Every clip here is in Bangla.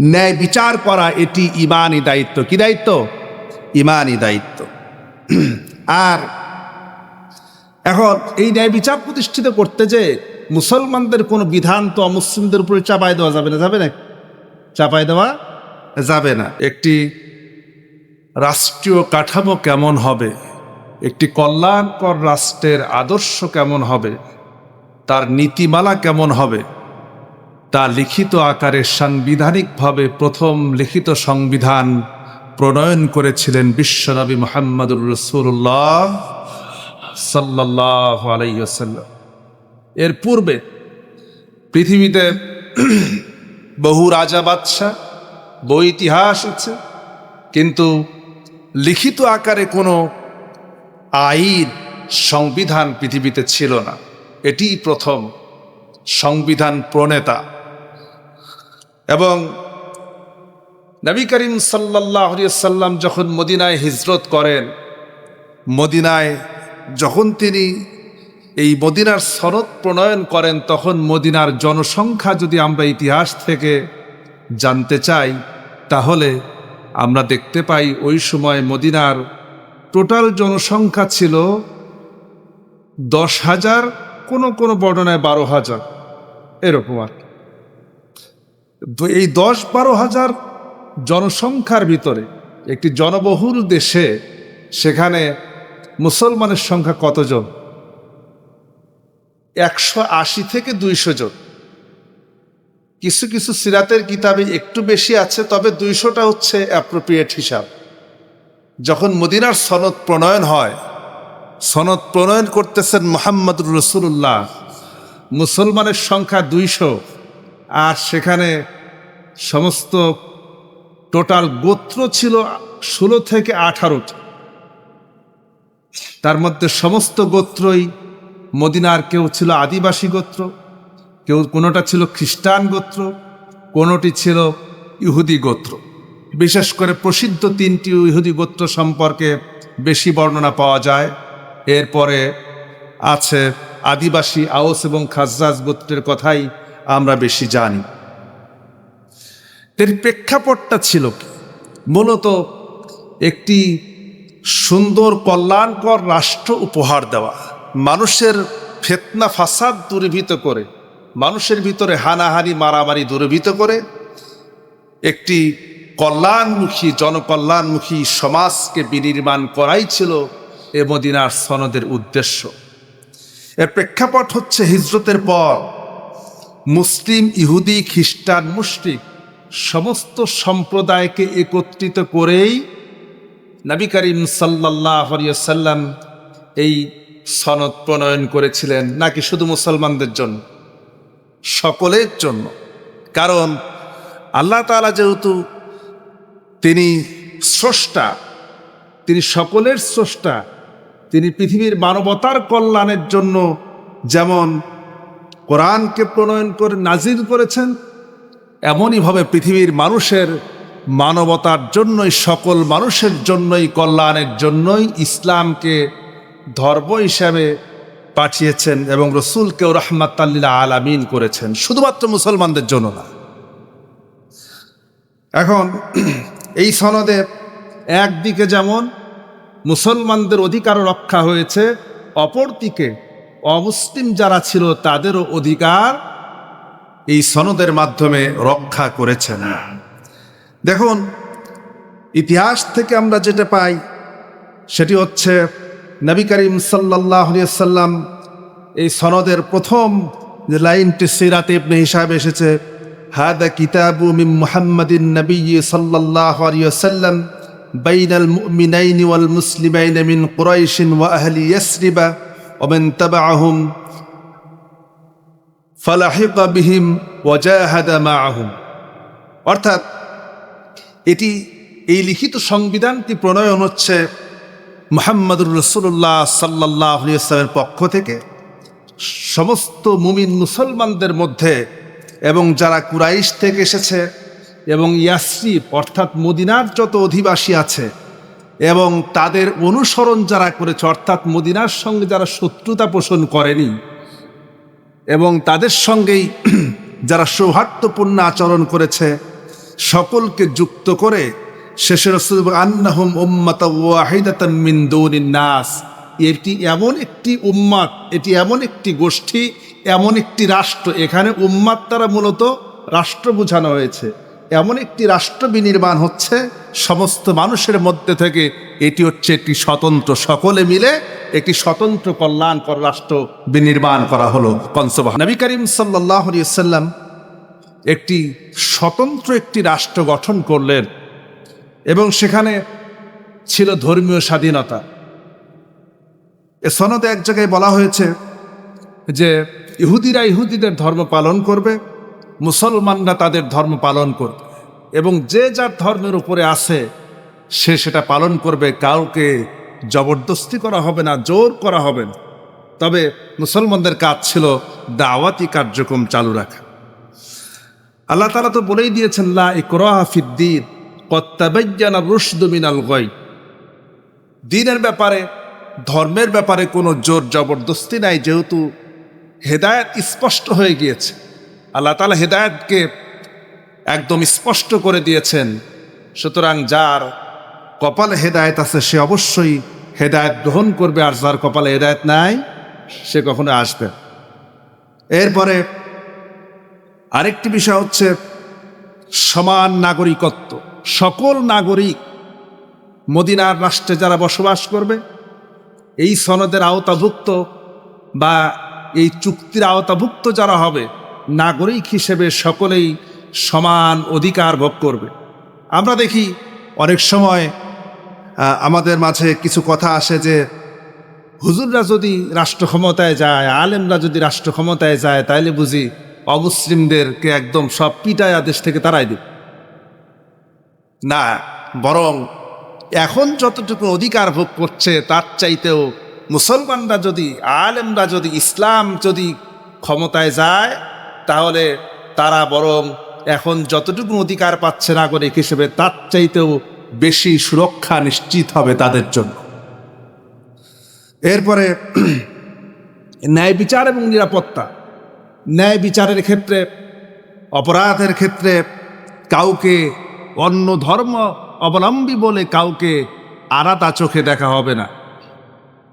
ন্যায় বিচার করা, এটি ইমানই দায়িত্ব। কি দায়িত্ব? ইমানই দায়িত্ব। আর এখন এই ন্যায় বিচার প্রতিষ্ঠিত করতে যে মুসলমানদের কোনো বিধান তো অমুসলিমদের উপরে চাপাই দেওয়া যাবে না যাবে না? চাপাই দেওয়া যাবে না। একটি রাষ্ট্রীয় কাঠামো কেমন হবে? একটি কল্যাণকর রাষ্ট্রের আদর্শ কেমন হবে? তার নীতিমালা কেমন হবে? তা লিখিত আকারে সাংবিধানিকভাবে প্রথম লিখিত সংবিধান প্রণয়ন করেছিলেন বিশ্বনবী মোহাম্মদুর রসুল্লাহ সাল্লাহ আলাইসাল্লাম এর পূর্বে পৃথিবীতে বহু রাজা বাদশাহ বই ইতিহাস আছে, কিন্তু লিখিত আকারে কোনো আইন, সংবিধান পৃথিবীতে ছিল না। এটি প্রথম সংবিধান প্রণেতা এবং নবী করিম সাল্লাহ সাল্লাম যখন মদিনায় হিজরত করেন, মদিনায় যখন তিনি এই মদিনার শরৎ প্রণয়ন করেন, তখন মদিনার জনসংখ্যা যদি আমরা ইতিহাস থেকে জানতে চাই, তাহলে আমরা দেখতে পাই ওই সময় মদিনার টোটাল জনসংখ্যা ছিল দশ হাজার, কোনো কোনো বর্ণনায় বারো হাজার, এরকম আর কি। এই দশ বারো হাজার জনসংখ্যার ভিতরে একটি জনবহুল দেশে সেখানে মুসলমানের সংখ্যা কতজন? একশো আশি থেকে দুইশো জন। কিছু কিছু সিরাতের কিতাবে একটু বেশি আছে, তবে দুইশোটা হচ্ছে অ্যাপ্রোপ্রিয়েট হিসাব। যখন মদিনার সনদ প্রণয়ন হয়, সনদ প্রণয়ন করতেছেন মোহাম্মদুর রসুল্লাহ মুসলমানের সংখ্যা দুইশো, আর সেখানে সমস্ত টোটাল গোত্র ছিল ষোলো থেকে আঠারোটি। তার মধ্যে সমস্ত গোত্রই মদিনার কেউ ছিল আদিবাসী গোত্র, কেউ কোনোটা ছিল খ্রিস্টান গোত্র, কোনোটি ছিল ইহুদি গোত্র। বিশেষ করে প্রসিদ্ধ তিনটি ইহুদি গোত্র সম্পর্কে বেশি বর্ণনা পাওয়া যায়। এরপরে আছে আদিবাসী আওস এবং খাজরাজ গোত্রের কথাই আমরা বেশি জানি। এর প্রেক্ষাপটটা ছিল কি? মূলত একটি সুন্দর কল্যাণকর রাষ্ট্র উপহার দেওয়া। মানুষের ফেতনা ফাসাদ দূরীভূত করে, মানুষের ভিতরে হানাহানি, মারামারি দূরীভূত করে একটি কল্যাণমুখী, জনকল্যাণমুখী সমাজকে বিনির্মাণ করাই ছিল এ মদিনার সনদের উদ্দেশ্য। এর প্রেক্ষাপট হচ্ছে হিজরতের পর মুসলিম, ইহুদি, খ্রিস্টান মুসলিম সমস্ত সম্প্রদায়কে একত্রিত করেই নবী করিম সাল্লাহ সাল্লাম এই সনদ প্রণয়ন করেছিলেন, নাকি শুধু মুসলমানদের জন্য? সকলের জন্য। কারণ আল্লাহ তালা যেহেতু তিনি স্রষ্টা, তিনি সকলের স্রষ্টা, তিনি পৃথিবীর মানবতার কল্যাণের জন্য যেমন কোরআনকে প্রণয়ন করে নাজির করেছেন এমনইভাবে পৃথিবীর মানুষের মানবতার জন্যই, সকল মানুষের জন্যই, কল্যাণের জন্যই ইসলামকে ধর্ম হিসাবে পাঠিয়েছেন এবং রসুলকেও রহমাতাল্লিলা আলামিন করেছেন। শুধুমাত্র মুসলমানদের জন্য না। এখন এই সনদে একদিকে যেমন মুসলমানদের অধিকার রক্ষা হয়েছে, অপরদিকে অমুসলিম যারা ছিল তাদেরও অধিকার এই সনদের মাধ্যমে রক্ষা করেছেন। দেখুন, ইতিহাস থেকে আমরা যেটা পাই, সেটি হচ্ছে নবী করিম সাল্লাহ সাল্লাম এই সনদের প্রথম যে লাইনটি সিরাতে ইবনে হিসাবে এসেছে, হাদা কিতাবু মিম মুহাম্মাদিন নবী সাল্লাল্লাহু আলাইহি ওয়াসাল্লাম বাইনাল মুমিনাইন ওয়াল মুসলিমাইন মিন কুরাইশ ওয়া আহলি ইয়াসরিবা মান তাবাআহুম ফালাহিকা বিহিম ওয়া জাহাদা মাআহুম। অর্থাৎ এটি, এই লিখিত সংবিধানটি প্রণয়ন হচ্ছে মোহাম্মদুর রসুল্লাহ সাল্লাহ ইসলামের পক্ষ থেকে। সমস্ত মুমিন মুসলমানদের মধ্যে এবং যারা কুরাইশ থেকে এসেছে এবং ইয়াসরিফ অর্থাৎ মদিনার যত অধিবাসী আছে এবং তাদের অনুসরণ যারা করেছে, অর্থাৎ মদিনার সঙ্গে যারা শত্রুতা পোষণ করেনি এবং তাদের সঙ্গেই যারা সৌহার্দ্যপূর্ণ আচরণ করেছে, সকলকে যুক্ত করে শেষে আন্নাহুম মিন নাস। এটি এমন একটি উম্মাত এটি এমন একটি গোষ্ঠী, এমন একটি রাষ্ট্র। এখানে উম্মাত তারা মূলত রাষ্ট্র বোঝানো হয়েছে। এমন একটি রাষ্ট্র বিনির্মাণ হচ্ছে, সমস্ত মানুষের মধ্যে থেকে এটি হচ্ছে একটি স্বতন্ত্র, সকলে মিলে একটি স্বতন্ত্র কল্যাণকর রাষ্ট্র বিনির্মাণ করা হলো কনসবাহ। নবী করিম সাল্লাহ একটি স্বতন্ত্র একটি রাষ্ট্র গঠন করলেন এবং সেখানে ছিল ধর্মীয় স্বাধীনতা। এ সনদে এক জায়গায় বলা হয়েছে যে ইহুদিরা ইহুদিদের ধর্ম পালন করবে, মুসলমানরা তাদের ধর্ম পালন করবে এবং যে যার ধর্মের উপরে আছে সে সেটা পালন করবে, কাউকে জবরদস্তি করা হবে না, জোর করা হবে। না তবে মুসলমানদের কাজ ছিল দাওয়াতি কার্যক্রম চালু রাখা। আল্লাহ তালা তো বলেই দিয়েছেন, লা ইকরাহাফিদ্দিন কত্তাবাজ্জানা রুশদু মিনাল গয় দিনের ব্যাপারে, ধর্মের ব্যাপারে কোনো জোর জবরদস্তি নাই, যেহেতু হেদায়ত স্পষ্ট হয়ে গিয়েছে। আল্লাহ তালা হেদায়তকে একদম স্পষ্ট করে দিয়েছেন, সুতরাং যার কপালে হেদায়ত আছে, সে অবশ্যই হেদায়ত গ্রহণ করবে, আর যার কপালে হেদায়ত নাই, সে কখনো আসবে এরপরে আরেকটি বিষয় হচ্ছে সমান নাগরিকত্ব। সকল নাগরিক মদিনার রাষ্ট্রে যারা বসবাস করবে, এই সনদের আওতাভুক্ত বা এই চুক্তির আওতাভুক্ত যারা হবে, নাগরিক হিসেবে সকলেই সমান অধিকার ভোগ করবে। আমরা দেখি অনেক সময় আমাদের মাঝে কিছু কথা আসে যে, হুজুররা যদি রাষ্ট্র ক্ষমতায় যায়, আলেমরা যদি রাষ্ট্র ক্ষমতায় যায়, তাইলে বুঝি অমুসলিমদেরকে একদম সব পিটায়া আদেশ থেকে তারাই দিবে। না, বরং এখন যতটুকু অধিকার ভোগ করছে, তার চাইতেও মুসলমানরা যদি, আলেমরা যদি ইসলাম যদি ক্ষমতায় যায়, তাহলে তারা বরং এখন যতটুকু অধিকার পাচ্ছে নাগরিক হিসেবে, তার চাইতেও বেশি সুরক্ষা নিশ্চিত হবে তাদের জন্য। এরপরে ন্যায় বিচার এবং নিরাপত্তা। ন্যায় বিচারের ক্ষেত্রে, অপরাধের ক্ষেত্রে কাউকে অন্য ধর্ম অবলম্বী বলে কাউকে আলাদা চোখে দেখা হবে না।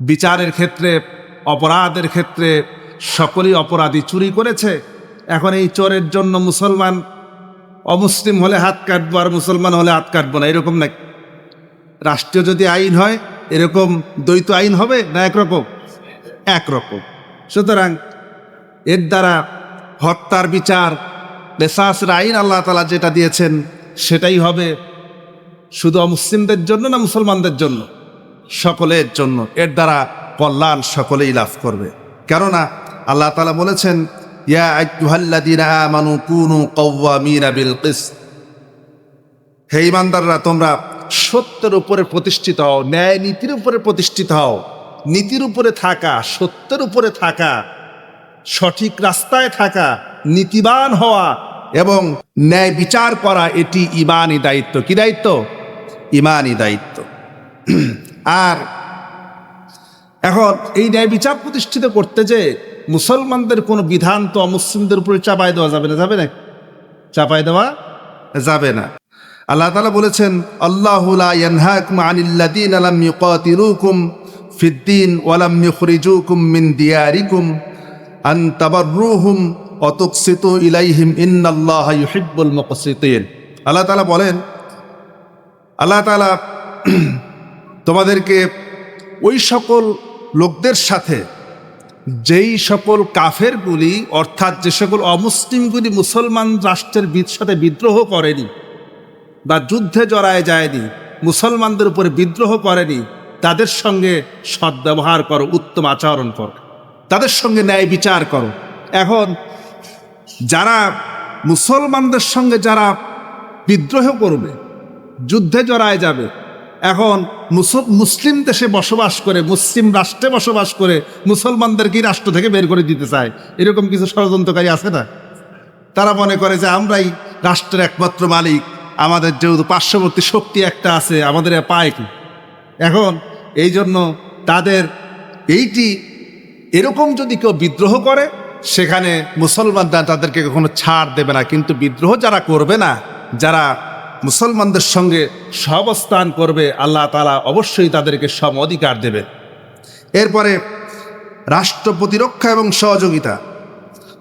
বিচারের ক্ষেত্রে, অপরাধের ক্ষেত্রে সকলেই অপরাধী চুরি করেছে। এখন এই চোরের জন্য মুসলমান অমুসলিম হলে হাত কাটবো আর মুসলমান হলে হাত কাটবো না, এরকম না রাষ্ট্রীয় যদি আইন হয়, এরকম দ্বৈত আইন হবে না একরকম? একরকম। সুতরাং এর দ্বারা হত্যার বিচার বেসাসের আইন আল্লাহ তালা যেটা দিয়েছেন, সেটাই হবে শুধু অমুসলিমদের জন্য না মুসলমানদের জন্য? সকলের জন্য। এর দ্বারা কল্যাণ সকলেই লাভ করবে। কেননা আল্লাহ তালা বলেছেন ইয়া আইয়ুহাল্লাযীনা আমানু কুনু কওয়ামিনা বিল কিসত হে ইমানদাররা তোমরা সত্যের উপরে প্রতিষ্ঠিত হও, ন্যায় নীতির উপরে প্রতিষ্ঠিত হও। নীতির উপরে থাকা, সত্যের উপরে থাকা, সঠিক রাস্তায় থাকা, নীতিবান হওয়া এবং ন্যায় বিচার করা, এটি ইমানই দায়িত্ব। কি দায়িত্ব? ইমানই দায়িত্ব। আর এখন এই ন্যায় বিচার প্রতিষ্ঠিত করতে যে মুসলমানদের কোনো বিধান তো অমুসলিমদের উপরে চাপাই দেওয়া যাবে না যাবে না? চাপাই দেওয়া যাবে না। আল্লাহ তালা বলেছেন, আল্লাহ ইয়ানহাকুম আনিল্লাদিন আলাম ইউকাতিলুকুম ফিদ্দিন ওয়ালাম ইউখরিজুকুম মিন দিয়ারিকুম আন তাবাররুহুম অতুকসিতু ইলাইহিম ইন্নাল্লাহ ইউহিব্বুল মুকসিতিন। আল্লাহ তালা বলেন, আল্লাহ তালা তোমাদেরকে ওই সকল লোকদের সাথে যেই সকল কাফেরগুলি, অর্থাৎ যে সকল অমুসলিমগুলি মুসলমান রাষ্ট্রের সাথে বিদ্রোহ করেনি বা যুদ্ধে জড়ায় যায়নি, মুসলমানদের উপরে বিদ্রোহ করেনি, তাদের সঙ্গে সদ্ব্যবহার করো, উত্তম আচরণ করো। তাদের সঙ্গে ন্যায় বিচার করো। এখন যারা মুসলমানদের সঙ্গে যারা বিদ্রোহ করবে, যুদ্ধে জড়ায় যাবে এখন মুসল মুসলিম দেশে বসবাস করে, মুসলিম রাষ্ট্রে বসবাস করে মুসলমানদেরকে রাষ্ট্র থেকে বের করে দিতে চায়? এরকম কিছু ষড়যন্ত্রকারী আছে না? তারা মনে করে যে আমরাই রাষ্ট্রের একমাত্র মালিক, আমাদের যেহেতু পার্শ্ববর্তী শক্তি একটা আছে, আমাদের পায় কি? এখন এই জন্য তাদের এইটি এরকম যদি কেউ বিদ্রোহ করে, সেখানে মুসলমানরা তাদেরকে কখনো ছাড় দেবে না। কিন্তু বিদ্রোহ যারা করবে না, যারা মুসলমানদের সঙ্গে সহবস্থান করবে, আল্লাহ তালা অবশ্যই তাদেরকে সম অধিকার দেবে। এরপরে রাষ্ট্র প্রতিরক্ষা এবং সহযোগিতা।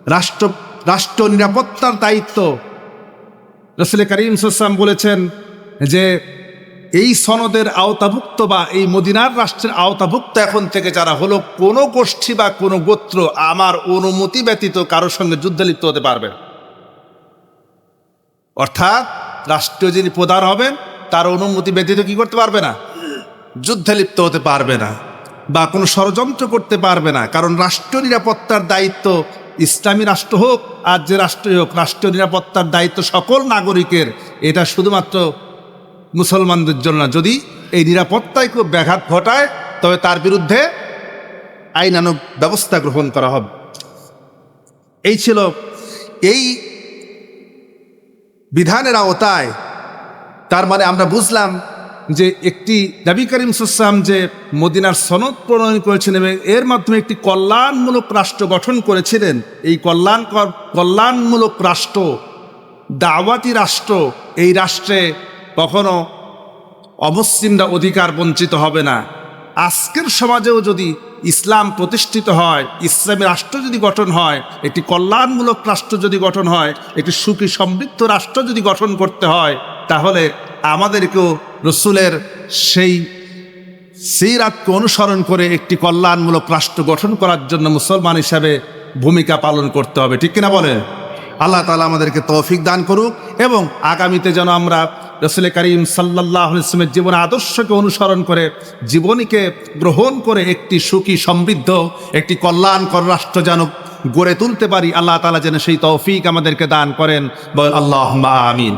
রাষ্ট্র রাষ্ট্র নিরাপত্তার দায়িত্ব। রসুল করিম সাল্লাম বলেছেন যে, এই সনদের আওতাভুক্ত বা এই মদিনার রাষ্ট্রের আওতাভুক্ত এখন থেকে যারা হলো, কোনো গোষ্ঠী বা কোনো গোত্র আমার অনুমতি ব্যতীত কারোর সঙ্গে যুদ্ধে লিপ্ত হতে পারবে অর্থাৎ রাষ্ট্রীয় যিনি প্রধান হবেন, তার অনুমতি ব্যতীত কি করতে পারবে না? যুদ্ধে লিপ্ত হতে পারবে না বা কোনো ষড়যন্ত্র করতে পারবে না। কারণ রাষ্ট্র নিরাপত্তার দায়িত্ব ইসলামী রাষ্ট্র হোক আর যে রাষ্ট্রই হোক, রাষ্ট্র নিরাপত্তার দায়িত্ব সকল নাগরিকের। এটা শুধুমাত্র মুসলমানদের জন্য না। যদি এই নিরাপত্তায় খুব ব্যাঘাত ঘটায়, তবে তার বিরুদ্ধে আইনানুগ ব্যবস্থা গ্রহণ করা হবে। এই ছিল এই বিধানের আওতায়। তার মানে আমরা বুঝলাম যে একটি নবী করিম সুসাম যে মদিনার সনদ প্রণয়ন করেছেন এবং এর মাধ্যমে একটি কল্যাণমূলক রাষ্ট্র গঠন করেছিলেন, এই কল্যাণকর কল্যাণমূলক রাষ্ট্র, দাওয়াতি রাষ্ট্র, এই রাষ্ট্রে কখনো অমুসলিমরা অধিকার বঞ্চিত হবে না। আজকের সমাজেও যদি ইসলাম প্রতিষ্ঠিত হয়, ইসলামী রাষ্ট্র যদি গঠন হয়, একটি কল্যাণমূলক রাষ্ট্র যদি গঠন হয়, একটি সুখী সমৃদ্ধ রাষ্ট্র যদি গঠন করতে হয়, তাহলে আমাদেরকেও রসুলের সেই সিরাতকে অনুসরণ করে একটি কল্যাণমূলক রাষ্ট্র গঠন করার জন্য মুসলমান হিসাবে ভূমিকা পালন করতে হবে। ঠিক কিনা বলেন? আল্লাহ তালা আমাদেরকে তৌফিক দান করুক এবং আগামীতে যেন আমরা রসুল করিম সাল্লাহ ইসলামের জীবন আদর্শকে অনুসরণ করে জীবনীকে গ্রহণ করে একটি সুখী সমৃদ্ধ, একটি কল্যাণকর রাষ্ট্র যেন গড়ে তুলতে পারি, আল্লাহ তালা যেন সেই তৌফিক আমাদেরকে দান করেন। বল আল্লাহ আমিন।